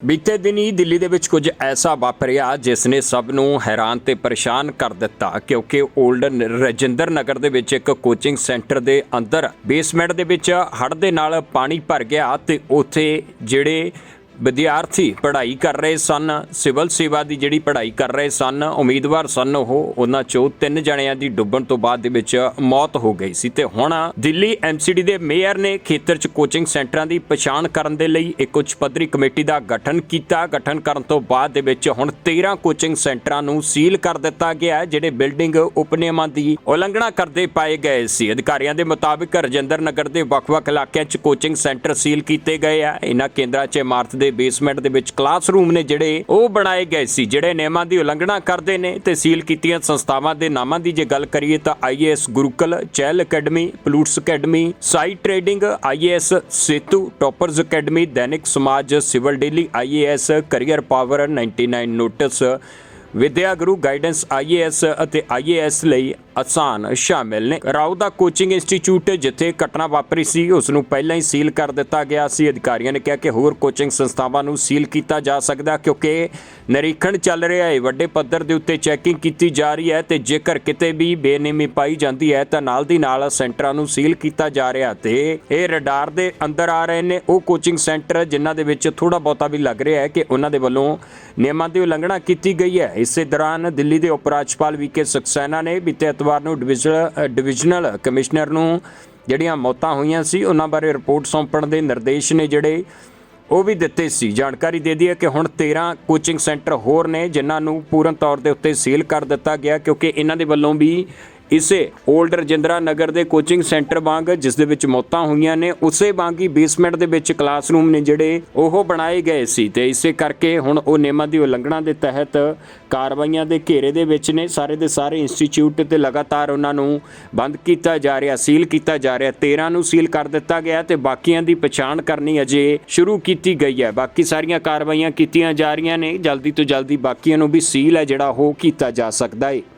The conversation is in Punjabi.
ਬੀਤੇ ਦਿਨੀ ਦਿੱਲੀ ਦੇ ਵਿੱਚ ਕੁਝ ਐਸਾ ਵਾਪਰਿਆ ਜਿਸ ਨੇ ਸਭ ਨੂੰ ਹੈਰਾਨ ਤੇ ਪਰੇਸ਼ਾਨ ਕਰ ਦਿੱਤਾ, ਕਿਉਂਕਿ 올ਡ ਰਜਿੰਦਰ ਨਗਰ ਦੇ ਵਿੱਚ ਇੱਕ ਕੋਚਿੰਗ ਸੈਂਟਰ ਦੇ ਅੰਦਰ ਬੇਸਮੈਂਟ ਦੇ ਵਿੱਚ ਹੜ੍ਹ ਦੇ ਨਾਲ ਪਾਣੀ ਭਰ ਗਿਆ ਤੇ ਉੱਥੇ ਜਿਹੜੇ ਵਿਦਿਆਰਥੀ ਪੜ੍ਹਾਈ ਕਰ ਰਹੇ ਸਨ, ਸਿਵਲ ਸੇਵਾ ਦੀ ਜਿਹੜੀ ਪੜ੍ਹਾਈ ਕਰ ਰਹੇ ਸਨ, ਉਮੀਦਵਾਰ ਸਨ ਉਹ, ਉਹਨਾਂ ਚੋਂ ਤਿੰਨ ਜਣਿਆਂ ਦੀ ਡੁੱਬਣ ਤੋਂ ਬਾਅਦ ਦੇ ਵਿੱਚ ਮੌਤ ਹੋ ਗਈ ਸੀ ਤੇ ਹੁਣ ਦਿੱਲੀ ਐਮਸੀਡੀ ਦੇ ਮੇਅਰ ਨੇ ਖੇਤਰ 'ਚ ਕੋਚਿੰਗ ਸੈਂਟਰਾਂ ਦੀ ਪਛਾਣ ਕਰਨ ਦੇ ਲਈ ਇੱਕ ਉੱਚ ਪੱਧਰੀ ਕਮੇਟੀ ਦਾ ਗਠਨ ਕੀਤਾ। ਗਠਨ ਕਰਨ ਤੋਂ ਬਾਅਦ ਦੇ ਵਿੱਚ ਹੁਣ 13 ਕੋਚਿੰਗ ਸੈਂਟਰਾਂ ਨੂੰ ਸੀਲ ਕਰ ਦਿੱਤਾ ਗਿਆ ਜਿਹੜੇ ਬਿਲਡਿੰਗ ਉਪਨਿਯਮਾਂ ਦੀ ਉਲੰਘਣਾ ਕਰਦੇ ਪਾਏ ਗਏ ਸੀ। ਅਧਿਕਾਰੀਆਂ ਦੇ ਮੁਤਾਬਿਕ ਰਜਿੰਦਰ ਨਗਰ ਦੇ ਵੱਖ-ਵੱਖ ਇਲਾਕਿਆਂ 'ਚ ਕੋਚਿੰਗ ਸੈਂਟਰ ਸੀਲ ਕੀਤੇ ਗਏ ਆ। ਇਹਨਾਂ ਕੇਂਦਰਾਂ 'ਚ ਇਮਾਰਤ ਦੇ ਬੇਸਮੈਂਟ ਦੇ ਵਿੱਚ ਕਲਾਸਰੂਮ ਨੇ ਜਿਹੜੇ ਉਹ ਬਣਾਏ ਗਏ ਸੀ, ਜਿਹੜੇ ਨਿਯਮਾਂ ਦੀ ਉਲੰਘਣਾ ਕਰਦੇ ਨੇ ਤੇ ਸੀਲ ਕੀਤੀਆਂ ਸੰਸਥਾਵਾਂ ਦੇ ਨਾਮਾਂ ਦੀ ਜੇ ਗੱਲ ਕਰੀਏ ਤਾਂ IAS Gurukul Chahal academy Plutus academy Sai trading IAS Setu toppers academy Dainik Samaj civil daily IAS career power 99 notes Vidya Guru guidance IAS ਅਤੇ ਆਈਏਐਸ ਲਈ ਆਸਾਨ ਸ਼ਾਮਿਲ ਨੇ। ਰਾਉ ਦਾ ਕੋਚਿੰਗ ਇੰਸਟੀਚਿਊਟ ਜਿੱਥੇ ਘਟਨਾ ਵਾਪਰੀ ਸੀ ਉਸ ਨੂੰ ਪਹਿਲਾਂ ਹੀ ਸੀਲ ਕਰ ਦਿੱਤਾ ਗਿਆ ਸੀ। ਅਧਿਕਾਰੀਆਂ ਨੇ ਕਿਹਾ ਕਿ ਹੋਰ ਕੋਚਿੰਗ ਸੰਸਥਾਵਾਂ ਨੂੰ ਸੀਲ ਕੀਤਾ ਜਾ ਸਕਦਾ ਕਿਉਂਕਿ ਨਿਰੀਖਣ ਚੱਲ ਰਿਹਾ ਹੈ। ਵੱਡੇ ਪੱਧਰ ਦੇ ਉੱਤੇ ਚੈਕਿੰਗ ਕੀਤੀ ਜਾ ਰਹੀ ਹੈ ਤੇ ਜੇਕਰ ਕਿਤੇ ਵੀ ਬੇਨਿਯਮੀ ਪਾਈ ਜਾਂਦੀ ਹੈ, ਤਾਂ ਨਾਲ ਦੀ ਨਾਲ ਸੈਂਟਰਾਂ ਨੂੰ ਸੀਲ ਕੀਤਾ ਜਾ ਰਿਹਾ ਤੇ ਇਹ ਰਡਾਰ ਦੇ ਅੰਦਰ ਆ ਰਹੇ ਨੇ। ਉਹ ਕੋਚਿੰਗ ਸੈਂਟਰ ਜਿਨ੍ਹਾਂ ਦੇ ਵਿੱਚ ਥੋੜਾ ਬਹੁਤਾ ਵੀ ਲੱਗ ਰਿਹਾ ਹੈ ਕਿ ਉਹਨਾਂ ਦੇ ਵੱਲੋਂ ਨਿਯਮਾਂ ਦੀ ਉਲੰਘਣਾ ਕੀਤੀ ਗਈ ਹੈ। ਇਸੇ ਦੌਰਾਨ ਦਿੱਲੀ ਦੇ ਉਪ ਰਾਜਪਾਲ ਵੀ ਕੇ ਸਕਸੈਨਾ ਨੇ ਬੀਤੇ ਐਤਵਾਰ ਨੂੰ ਡਿਵੀਜ਼ਨਲ ਡਿਵੀਜ਼ਨਲ ਕਮਿਸ਼ਨਰ ਨੂੰ ਜਿਹੜੀਆਂ ਮੌਤਾਂ ਹੋਈਆਂ ਸੀ, ਉਹਨਾਂ ਬਾਰੇ ਰਿਪੋਰਟ ਸੌਂਪਣ ਦੇ ਨਿਰਦੇਸ਼ ਨੇ ਜਿਹੜੇ, ਉਹ ਵੀ ਦਿੱਤੇ ਸੀ। ਜਾਣਕਾਰੀ ਦੇ ਦਈਏ ਕਿ ਹੁਣ 13 ਕੋਚਿੰਗ ਸੈਂਟਰ ਹੋਰ ਨੇ, ਜਿਨ੍ਹਾਂ ਨੂੰ ਪੂਰਨ ਤੌਰ ਦੇ ਉੱਤੇ ਸੀਲ ਕਰ ਦਿੱਤਾ ਗਿਆ, ਕਿਉਂਕਿ ਇਹਨਾਂ ਦੇ ਵੱਲੋਂ ਵੀ ਇਸੇ 올ਡ ਰਜਿੰਦਰਾ ਨਗਰ ਦੇ ਕੋਚਿੰਗ ਸੈਂਟਰ ਵਾਂਗ ਜਿਸ ਦੇ ਵਿੱਚ ਮੌਤਾਂ ਹੋਈਆਂ ਨੇ, ਉਸੇ ਵਾਂਗ ਹੀ ਬੇਸਮੈਂਟ ਦੇ ਵਿੱਚ ਕਲਾਸਰੂਮ ਨੇ ਜਿਹੜੇ ਉਹ ਬਣਾਏ ਗਏ ਸੀ ਤੇ ਇਸੇ ਕਰਕੇ ਹੁਣ ਉਹ ਨਿਯਮਾਂ ਦੀ ਉਲੰਘਣਾ ਦੇ ਤਹਿਤ ਕਾਰਵਾਈਆਂ ਦੇ ਘੇਰੇ ਦੇ ਵਿੱਚ ਨੇ। ਸਾਰੇ ਦੇ ਸਾਰੇ ਇੰਸਟੀਚਿਊਟ ਤੇ ਲਗਾਤਾਰ ਉਹਨਾਂ ਨੂੰ ਬੰਦ ਕੀਤਾ ਜਾ ਰਿਹਾ ਸੀਲ ਕੀਤਾ ਜਾ ਰਿਹਾ। 13 ਨੂੰ ਸੀਲ ਕਰ ਦਿੱਤਾ ਗਿਆ ਤੇ ਬਾਕੀਆਂ ਦੀ ਪਛਾਣ ਕਰਨੀ ਅਜੇ ਸ਼ੁਰੂ ਕੀਤੀ ਗਈ ਹੈ। ਬਾਕੀ ਸਾਰੀਆਂ ਕਾਰਵਾਈਆਂ ਕੀਤੀਆਂ ਜਾ ਰਹੀਆਂ ਨੇ। ਜਲਦੀ ਤੋਂ ਜਲਦੀ ਬਾਕੀਆਂ ਨੂੰ ਵੀ ਸੀਲ ਹੈ ਜਿਹੜਾ ਉਹ ਕੀਤਾ ਜਾ ਸਕਦਾ ਹੈ